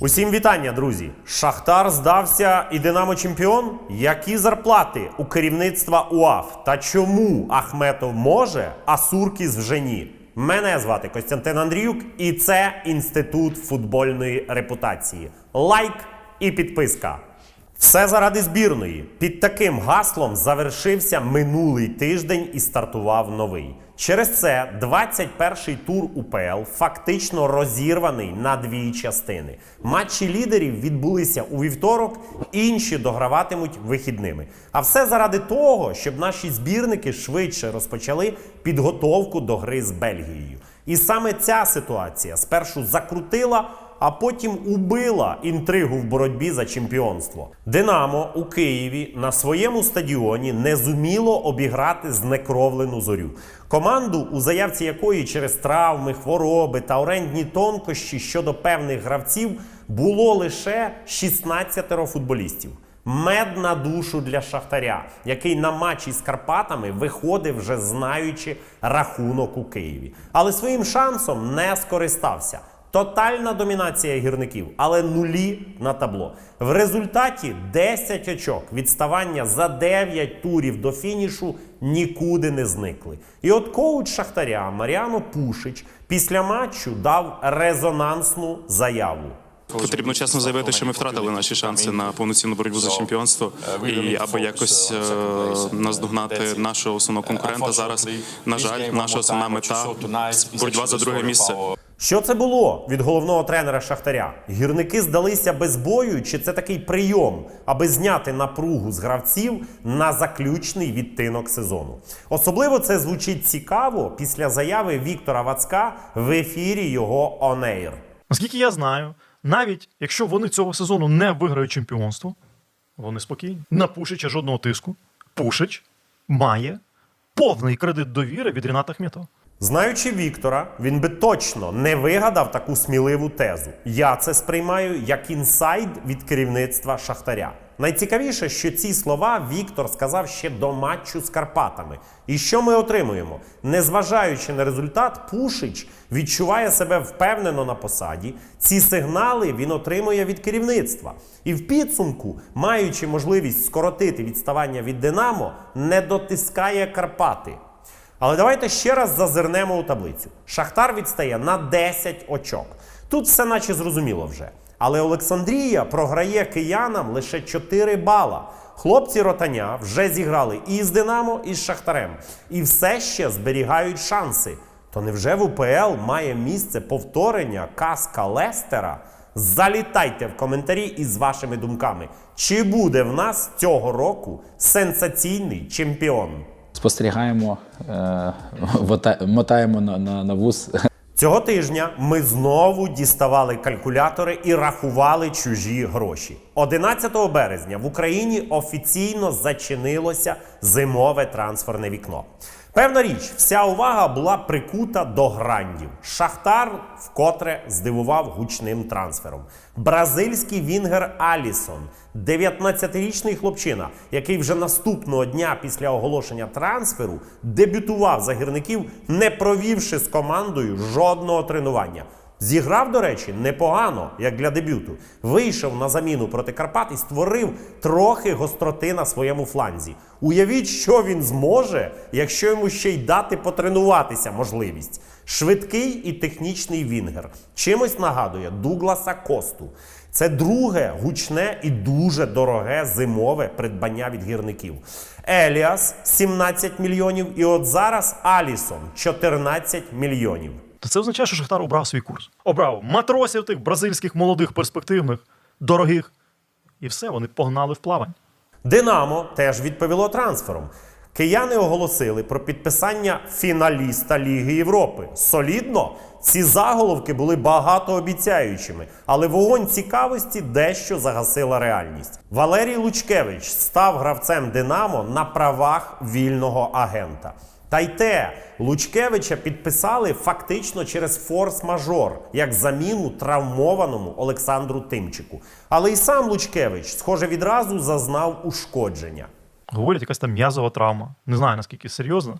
Усім вітання, друзі! Шахтар здався і Динамо чемпіон. Які зарплати у керівництва УАФ? Та чому Ахметов може, а Суркіс вже ні? Мене звати Костянтин Андріюк, і це інститут футбольної репутації. Лайк і підписка. Все заради збірної. Під таким гаслом завершився минулий тиждень і стартував новий. Через це 21-й тур УПЛ фактично розірваний на дві частини. Матчі лідерів відбулися у вівторок, інші дограватимуть вихідними. А все заради того, щоб наші збірники швидше розпочали підготовку до гри з Бельгією. І саме ця ситуація спершу закрутила а потім убила інтригу в боротьбі за чемпіонство. Динамо у Києві на своєму стадіоні не зуміло обіграти знекровлену зорю. Команду, у заявці якої через травми, хвороби та орендні тонкощі щодо певних гравців було лише 16 футболістів. Мед на душу для Шахтаря, який на матчі з Карпатами виходив вже знаючи рахунок у Києві. Але своїм шансом не скористався. Тотальна домінація гірників, але нулі на табло. В результаті 10 очок відставання за 9 турів до фінішу нікуди не зникли. І от коуч Шахтаря Маріано Пушич після матчу дав резонансну заяву. Потрібно чесно заявити, що ми втратили наші шанси на повноцінну боротьбу за чемпіонство і аби якось е, наздогнати нашого основного конкурента. Зараз на жаль, наша основна мета боротьба за друге місце. Що це було від головного тренера Шахтаря? Гірники здалися без бою, чи це такий прийом, аби зняти напругу з гравців на заключний відтинок сезону? Особливо це звучить цікаво після заяви Віктора Вацка в ефірі його «Онейр». Наскільки я знаю, навіть якщо вони цього сезону не виграють чемпіонство, вони спокійні. На Пушича жодного тиску. Пушич має повний кредит довіри від Ріната Ахметова. Знаючи Віктора, він би точно не вигадав таку сміливу тезу. Я це сприймаю як інсайд від керівництва Шахтаря. Найцікавіше, що ці слова Віктор сказав ще до матчу з Карпатами. І що ми отримуємо? Незважаючи на результат, Пушич відчуває себе впевнено на посаді. Ці сигнали він отримує від керівництва. І в підсумку, маючи можливість скоротити відставання від Динамо, не дотискає Карпати. Але давайте ще раз зазирнемо у таблицю. Шахтар відстає на 10 очок. Тут все наче зрозуміло вже. Але Олександрія програє киянам лише 4 бала. Хлопці ротаня вже зіграли і з Динамо, і з Шахтарем. І все ще зберігають шанси. То невже в УПЛ має місце повторення казка Лестера? Залітайте в коментарі із вашими думками. Чи буде в нас цього року сенсаційний чемпіон? Спостерігаємо, е, мотаємо на, на, на вуз. Цього тижня ми знову діставали калькулятори і рахували чужі гроші. 11 березня в Україні офіційно зачинилося зимове трансферне вікно. Певна річ, вся увага була прикута до грандів. Шахтар вкотре здивував гучним трансфером. Бразильський вінгер Алісон, 19-річний хлопчина, який вже наступного дня після оголошення трансферу дебютував за гірників, не провівши з командою жодного тренування. Зіграв, до речі, непогано, як для дебюту. Вийшов на заміну проти Карпат і створив трохи гостроти на своєму фланзі. Уявіть, що він зможе, якщо йому ще й дати потренуватися можливість. Швидкий і технічний вінгер. Чимось нагадує Дугласа Косту. Це друге гучне і дуже дороге зимове придбання від гірників. Еліас 17 мільйонів, і от зараз Алісон 14 мільйонів. То це означає, що Шахтар обрав свій курс. Обрав матросів тих бразильських молодих, перспективних, дорогих. І все, вони погнали в плавань. Динамо теж відповіло трансфером. Кияни оголосили про підписання фіналіста Ліги Європи. Солідно, ці заголовки були багатообіцяючими, але вогонь цікавості дещо загасила реальність. Валерій Лучкевич став гравцем Динамо на правах вільного агента. Та й те, Лучкевича підписали фактично через форс-мажор, як заміну травмованому Олександру Тимчику. Але й сам Лучкевич, схоже, відразу зазнав ушкодження. Говорять, якась там м'язова травма. Не знаю наскільки серйозно,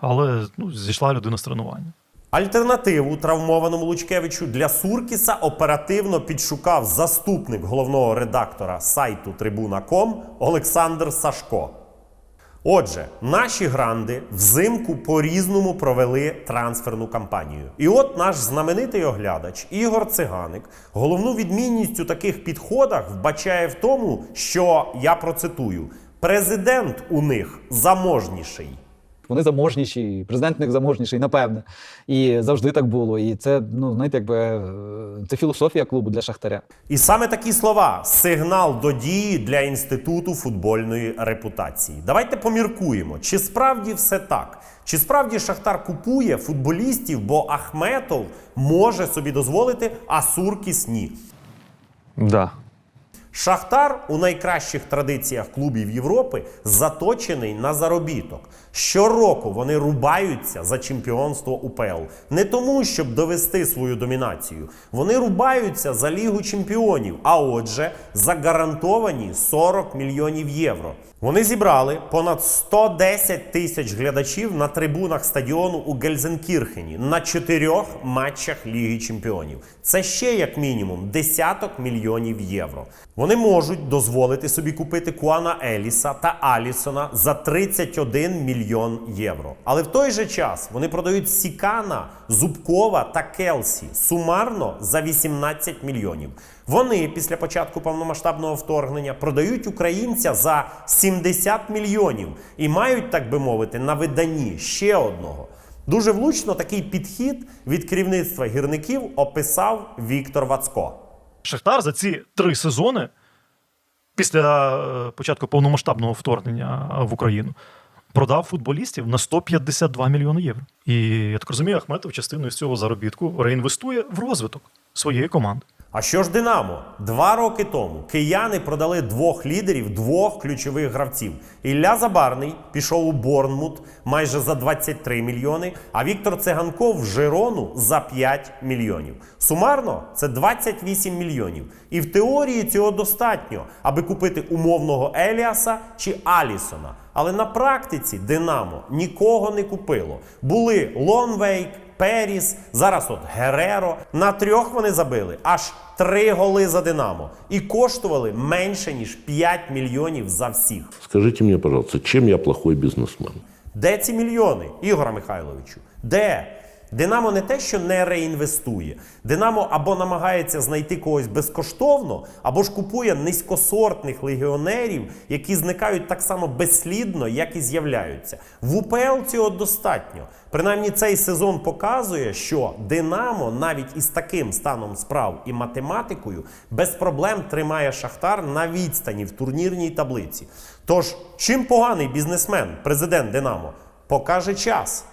але ну, зійшла людина з тренування. Альтернативу травмованому Лучкевичу для Суркіса оперативно підшукав заступник головного редактора сайту Трибуна.ком Олександр Сашко. Отже, наші гранди взимку по-різному провели трансферну кампанію. І от наш знаменитий оглядач Ігор Циганик головну відмінність у таких підходах вбачає в тому, що я процитую: президент у них заможніший. Вони заможніші, президент в них заможніший, напевне. І завжди так було. І це, ну знаєте, якби е, це філософія клубу для Шахтаря. І саме такі слова сигнал до дії для інституту футбольної репутації. Давайте поміркуємо, чи справді все так? Чи справді Шахтар купує футболістів, бо Ахметов може собі дозволити, а Суркіс ні. Да. Шахтар у найкращих традиціях клубів Європи заточений на заробіток. Щороку вони рубаються за чемпіонство УПЛ. Не тому, щоб довести свою домінацію. Вони рубаються за Лігу чемпіонів, а отже, загарантовані 40 мільйонів євро. Вони зібрали понад 110 тисяч глядачів на трибунах стадіону у Гельзенкірхені на чотирьох матчах Ліги Чемпіонів. Це ще як мінімум десяток мільйонів євро. Вони можуть дозволити собі купити Куана Еліса та Алісона за 31 мільйон євро. Але в той же час вони продають Сікана, Зубкова та Келсі сумарно за 18 мільйонів. Вони після початку повномасштабного вторгнення продають українця за 70 мільйонів і мають, так би мовити, на виданні ще одного. Дуже влучно такий підхід від керівництва гірників описав Віктор Вацко. Шахтар за ці три сезони після е, початку повномасштабного вторгнення в Україну продав футболістів на 152 мільйони євро. І я так розумію, Ахметов частину з цього заробітку реінвестує в розвиток своєї команди. А що ж Динамо? Два роки тому кияни продали двох лідерів, двох ключових гравців. Ілля Забарний пішов у Борнмут майже за 23 мільйони, а Віктор Циганков в Жирону за 5 мільйонів. Сумарно це 28 мільйонів. І в теорії цього достатньо, аби купити умовного Еліаса чи Алісона. Але на практиці Динамо нікого не купило. Були Лонвейк, Періс, зараз от Гереро. На трьох вони забили аж три голи за Динамо і коштували менше ніж 5 мільйонів за всіх. Скажіть мені, пожалуйста, чим я плохой бізнесмен? Де ці мільйони, Ігора Михайловичу? Де? Динамо не те, що не реінвестує. Динамо або намагається знайти когось безкоштовно, або ж купує низькосортних легіонерів, які зникають так само безслідно, як і з'являються. В УПЛ цього достатньо. Принаймні, цей сезон показує, що Динамо навіть із таким станом справ і математикою без проблем тримає Шахтар на відстані в турнірній таблиці. Тож, чим поганий бізнесмен, президент Динамо, покаже час.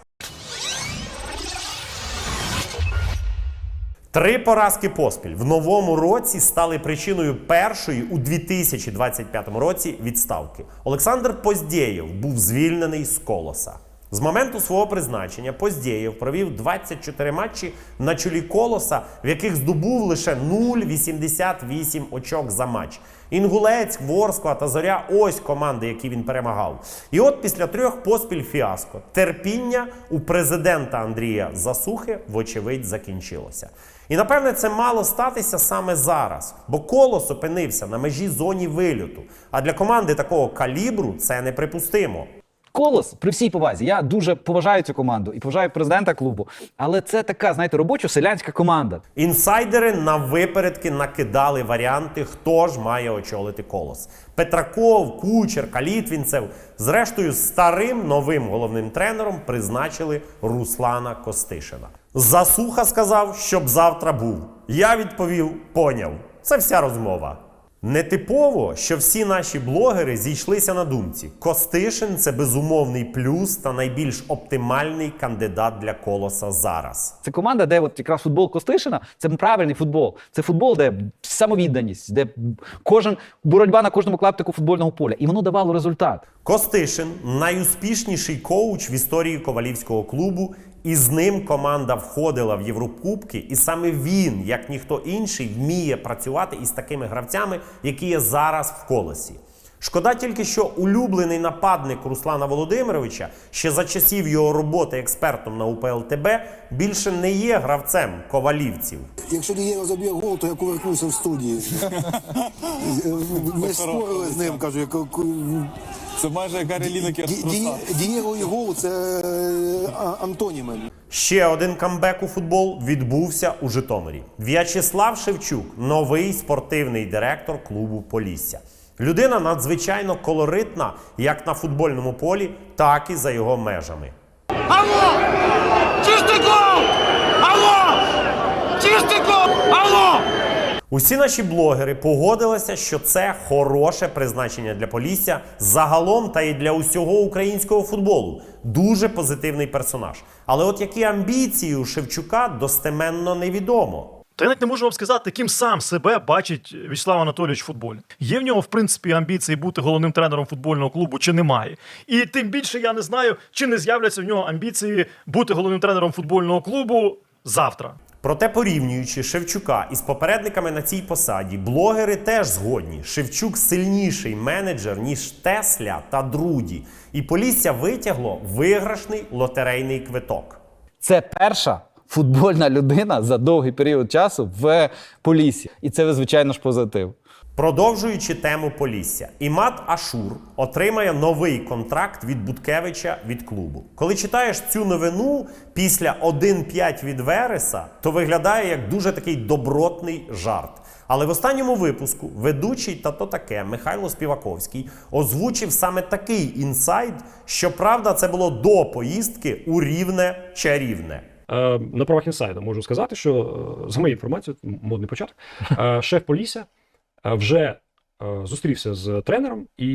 Три поразки поспіль в новому році стали причиною першої у 2025 році відставки. Олександр Поздєєв був звільнений з колоса. З моменту свого призначення Поздєєв провів 24 матчі на чолі колоса, в яких здобув лише 0,88 очок за матч. Інгулець, Ворскла та Зоря ось команди, які він перемагав. І от після трьох поспіль фіаско терпіння у президента Андрія Засухи, вочевидь, закінчилося. І напевне це мало статися саме зараз, бо колос опинився на межі зоні вильоту. А для команди такого калібру це неприпустимо. Колос, при всій повазі, я дуже поважаю цю команду і поважаю президента клубу. Але це така, знаєте, робочо-селянська команда. Інсайдери на випередки накидали варіанти, хто ж має очолити колос. Петраков, Кучер, Калітвінцев. Зрештою, старим новим головним тренером призначили Руслана Костишина. Засуха сказав, щоб завтра був. Я відповів: поняв. Це вся розмова. Нетипово, що всі наші блогери зійшлися на думці. Костишин це безумовний плюс та найбільш оптимальний кандидат для колоса зараз. Це команда, де от якраз футбол Костишина, це правильний футбол. Це футбол, де самовідданість, де кожен боротьба на кожному клаптику футбольного поля. І воно давало результат. Костишин найуспішніший коуч в історії ковалівського клубу, і з ним команда входила в Єврокубки, і саме він, як ніхто інший, вміє працювати із такими гравцями, які є зараз в колесі. Шкода тільки, що улюблений нападник Руслана Володимировича ще за часів його роботи експертом на УПЛТБ більше не є гравцем ковалівців. Якщо Дієго заб'є гол, то я повернуся в студії. Ми спорили з ним, кажу, як Це майже як Гаррі Дієго і гол це е, антоніми. Ще один камбек у футбол відбувся у Житомирі. В'ячеслав Шевчук, новий спортивний директор клубу Полісся. Людина надзвичайно колоритна як на футбольному полі, так і за його межами. Алло! Чистий гол! Алло! Чистий гол! Алло! Усі наші блогери погодилися, що це хороше призначення для Полісся загалом та й для усього українського футболу. Дуже позитивний персонаж. Але от які амбіції у Шевчука достеменно невідомо. Та я навіть не можу вам сказати, ким сам себе бачить Вячеслав Анатолійович в футболі. Є в нього, в принципі, амбіції бути головним тренером футбольного клубу, чи немає. І тим більше я не знаю, чи не з'являться в нього амбіції бути головним тренером футбольного клубу завтра. Проте, порівнюючи Шевчука із попередниками на цій посаді, блогери теж згодні. Шевчук сильніший менеджер, ніж Тесля та Друді. І Полісся витягло виграшний лотерейний квиток. Це перша футбольна людина за довгий період часу в Полісі. І це, звичайно ж, позитив. Продовжуючи тему Полісся, Імат Ашур отримає новий контракт від Буткевича від клубу. Коли читаєш цю новину після 1-5 від Вереса, то виглядає як дуже такий добротний жарт. Але в останньому випуску ведучий та то таке Михайло Співаковський озвучив саме такий інсайд. Щоправда, це було до поїздки у рівне чарівне. Е, На правах інсайду можу сказати, що е, за моєю інформацією, модний початок, е, шеф Полісся вже зустрівся з тренером і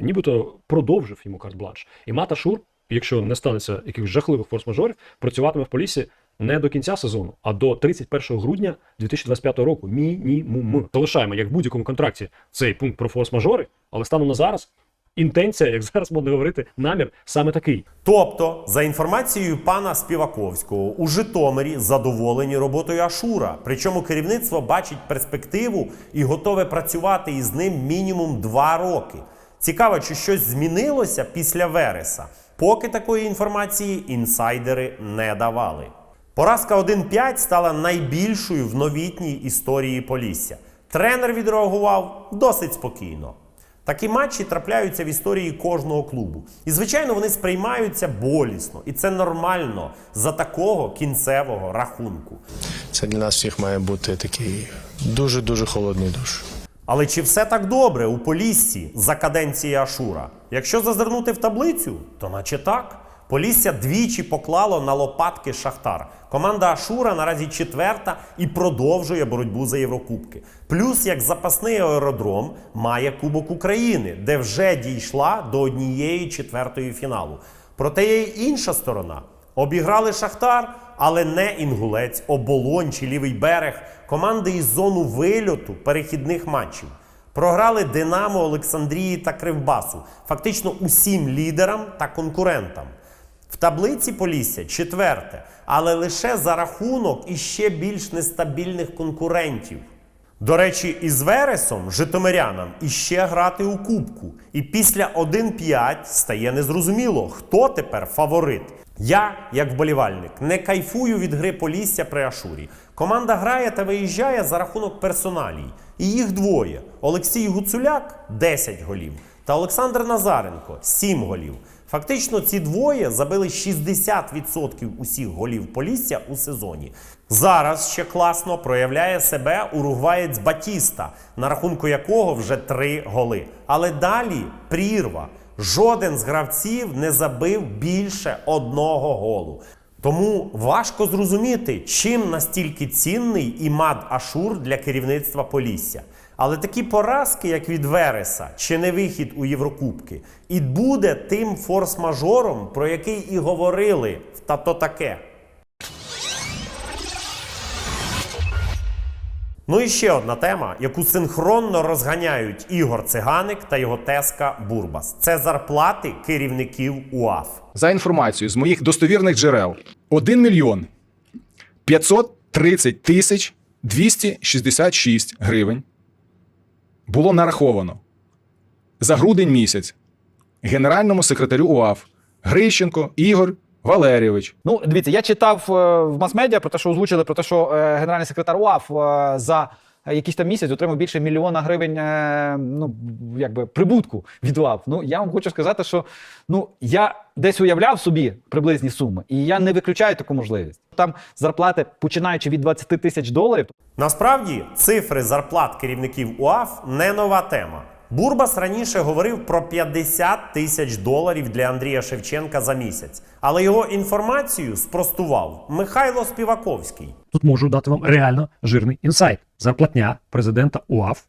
нібито продовжив йому карт-бланш. І Мата Шур, якщо не станеться якихось жахливих форс-мажорів, працюватиме в Полісі не до кінця сезону, а до 31 грудня 2025 року. Мінімум. Залишаємо як в будь-якому контракті цей пункт про форс-мажори, але станом на зараз інтенція, як зараз модно говорити, намір саме такий. Тобто, за інформацією пана Співаковського, у Житомирі задоволені роботою Ашура. Причому керівництво бачить перспективу і готове працювати із ним мінімум два роки. Цікаво, чи щось змінилося після Вереса. Поки такої інформації інсайдери не давали. Поразка 1-5 стала найбільшою в новітній історії Полісся. Тренер відреагував досить спокійно. Такі матчі трапляються в історії кожного клубу. І, звичайно, вони сприймаються болісно. І це нормально за такого кінцевого рахунку. Це для нас всіх має бути такий дуже-дуже холодний душ. Але чи все так добре у Поліссі за каденції Ашура? Якщо зазирнути в таблицю, то наче так. Полісся двічі поклало на лопатки Шахтар. Команда Ашура наразі четверта і продовжує боротьбу за Єврокубки. Плюс, як запасний аеродром, має Кубок України, де вже дійшла до однієї четвертої фіналу. Проте є й інша сторона. Обіграли Шахтар, але не Інгулець, Оболонь чи лівий берег, команди із зону вильоту перехідних матчів. Програли Динамо, Олександрії та Кривбасу, фактично усім лідерам та конкурентам. Таблиці Полісся четверте, але лише за рахунок іще більш нестабільних конкурентів. До речі, із Вересом житомирянам іще грати у кубку. І після 1-5 стає незрозуміло, хто тепер фаворит. Я, як вболівальник, не кайфую від гри Полісся при Ашурі. Команда грає та виїжджає за рахунок персоналій. І їх двоє: Олексій Гуцуляк 10 голів та Олександр Назаренко 7 голів. Фактично, ці двоє забили 60% усіх голів Полісся у сезоні. Зараз ще класно проявляє себе уругваєць Батіста, на рахунку якого вже три голи. Але далі прірва. Жоден з гравців не забив більше одного голу. Тому важко зрозуміти, чим настільки цінний імад Ашур для керівництва Полісся. Але такі поразки, як від Вереса, чи не вихід у Єврокубки, і буде тим форс-мажором, про який і говорили в тато таке. Ну і ще одна тема, яку синхронно розганяють Ігор Циганик та його теска Бурбас. Це зарплати керівників УАФ. За інформацією з моїх достовірних джерел, 1 мільйон 530 тисяч 266 гривень було нараховано за грудень місяць генеральному секретарю УАФ Грищенко Ігор Валерійович. Ну, дивіться, я читав е, в мас-медіа про те, що озвучили про те, що е, генеральний секретар УАФ е, за якийсь там місяць отримав більше мільйона гривень е, ну, якби, прибутку від УАФ. Ну, я вам хочу сказати, що ну, я десь уявляв собі приблизні суми, і я не виключаю таку можливість. Там зарплати, починаючи від 20 тисяч доларів, Насправді цифри зарплат керівників УАФ не нова тема. Бурбас раніше говорив про 50 тисяч доларів для Андрія Шевченка за місяць, але його інформацію спростував Михайло Співаковський. Тут можу дати вам реально жирний інсайт. Зарплатня президента УАФ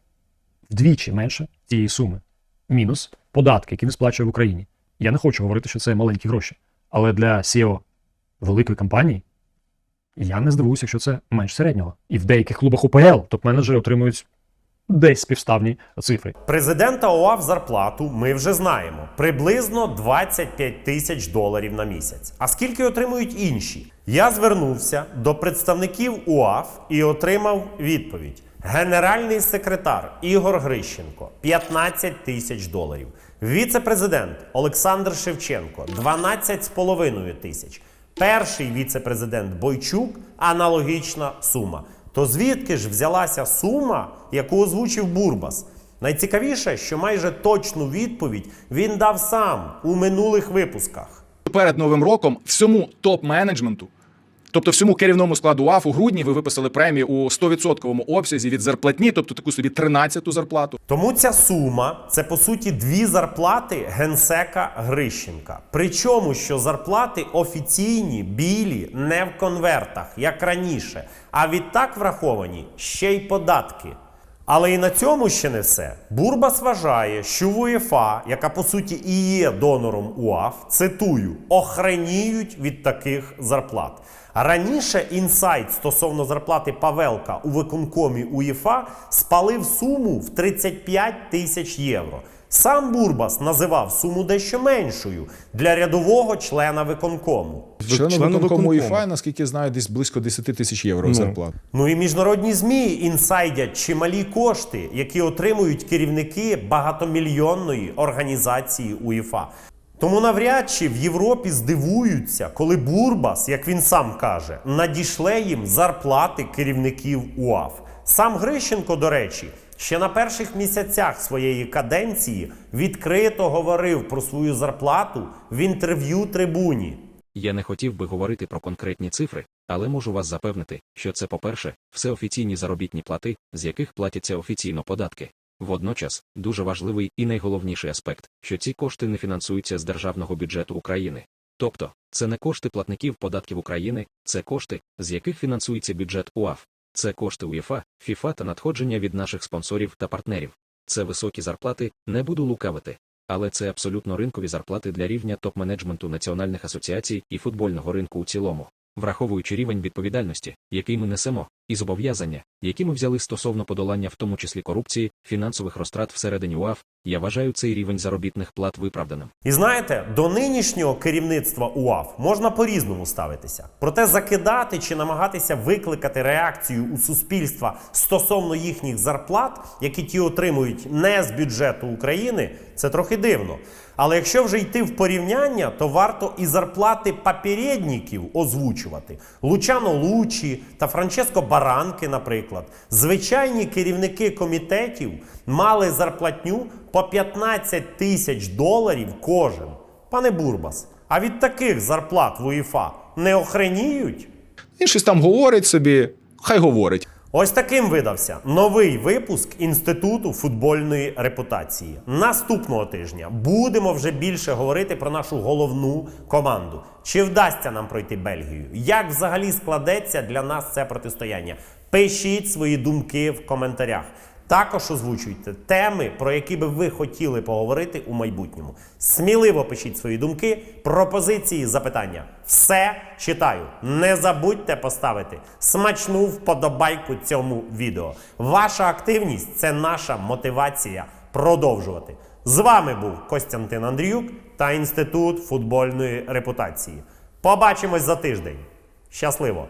вдвічі менше цієї суми. Мінус податки, які він сплачує в Україні. Я не хочу говорити, що це маленькі гроші. Але для SEO великої компанії я не здивуюся, що це менш середнього. І в деяких клубах УПЛ топ-менеджери отримують десь співставні цифри. Президента ОАФ зарплату ми вже знаємо приблизно 25 тисяч доларів на місяць. А скільки отримують інші? Я звернувся до представників УАФ і отримав відповідь. Генеральний секретар Ігор Грищенко 15 тисяч доларів. Віце-президент Олександр Шевченко 12,5 тисяч. Перший віце-президент Бойчук аналогічна сума. То звідки ж взялася сума, яку озвучив Бурбас? Найцікавіше, що майже точну відповідь він дав сам у минулих випусках. Перед новим роком всьому топ-менеджменту, тобто всьому керівному складу УАФ у грудні ви виписали премію у 100% обсязі від зарплатні, тобто таку собі 13-ту зарплату. Тому ця сума це по суті дві зарплати генсека Грищенка. Причому що зарплати офіційні, білі, не в конвертах, як раніше, а відтак враховані ще й податки. Але і на цьому ще не все. Бурбас вважає, що УЄФА, яка по суті і є донором УАФ, цитую, охраніють від таких зарплат. Раніше інсайт стосовно зарплати Павелка у виконкомі УЄФА спалив суму в 35 тисяч євро. Сам Бурбас називав суму дещо меншою для рядового члена виконкому. Члени виконкому УЄФА, наскільки знаю, десь близько 10 тисяч євро зарплат. Ну і міжнародні ЗМІ інсайдять чималі кошти, які отримують керівники багатомільйонної організації УЄФА. Тому навряд чи в Європі здивуються, коли Бурбас, як він сам каже, надішле їм зарплати керівників УАФ. Сам Грищенко, до речі, ще на перших місяцях своєї каденції відкрито говорив про свою зарплату в інтерв'ю трибуні. Я не хотів би говорити про конкретні цифри, але можу вас запевнити, що це, по-перше, все офіційні заробітні плати, з яких платяться офіційно податки. Водночас, дуже важливий і найголовніший аспект, що ці кошти не фінансуються з державного бюджету України. Тобто, це не кошти платників податків України, це кошти, з яких фінансується бюджет УАФ, це кошти УЄФА, ФІФА та надходження від наших спонсорів та партнерів. Це високі зарплати, не буду лукавити. Але це абсолютно ринкові зарплати для рівня топ-менеджменту національних асоціацій і футбольного ринку у цілому, враховуючи рівень відповідальності, який ми несемо, і зобов'язання, які ми взяли стосовно подолання в тому числі корупції, фінансових розтрат всередині УАФ, я вважаю цей рівень заробітних плат виправданим. І знаєте, до нинішнього керівництва УАФ можна по-різному ставитися. Проте закидати чи намагатися викликати реакцію у суспільства стосовно їхніх зарплат, які ті отримують не з бюджету України, це трохи дивно. Але якщо вже йти в порівняння, то варто і зарплати попередників озвучувати. Лучано Лучі та Франческо Баранки, наприклад. Звичайні керівники комітетів мали зарплатню по 15 тисяч доларів кожен. Пане Бурбас, а від таких зарплат в УЄФА не охреніють? Він щось там говорить собі, хай говорить. Ось таким видався новий випуск Інституту футбольної репутації. Наступного тижня будемо вже більше говорити про нашу головну команду. Чи вдасться нам пройти Бельгію? Як взагалі складеться для нас це протистояння? Пишіть свої думки в коментарях. Також озвучуйте теми, про які би ви хотіли поговорити у майбутньому. Сміливо пишіть свої думки, пропозиції, запитання. Все читаю. Не забудьте поставити смачну вподобайку цьому відео. Ваша активність це наша мотивація продовжувати. З вами був Костянтин Андріюк та Інститут футбольної репутації. Побачимось за тиждень. Щасливо!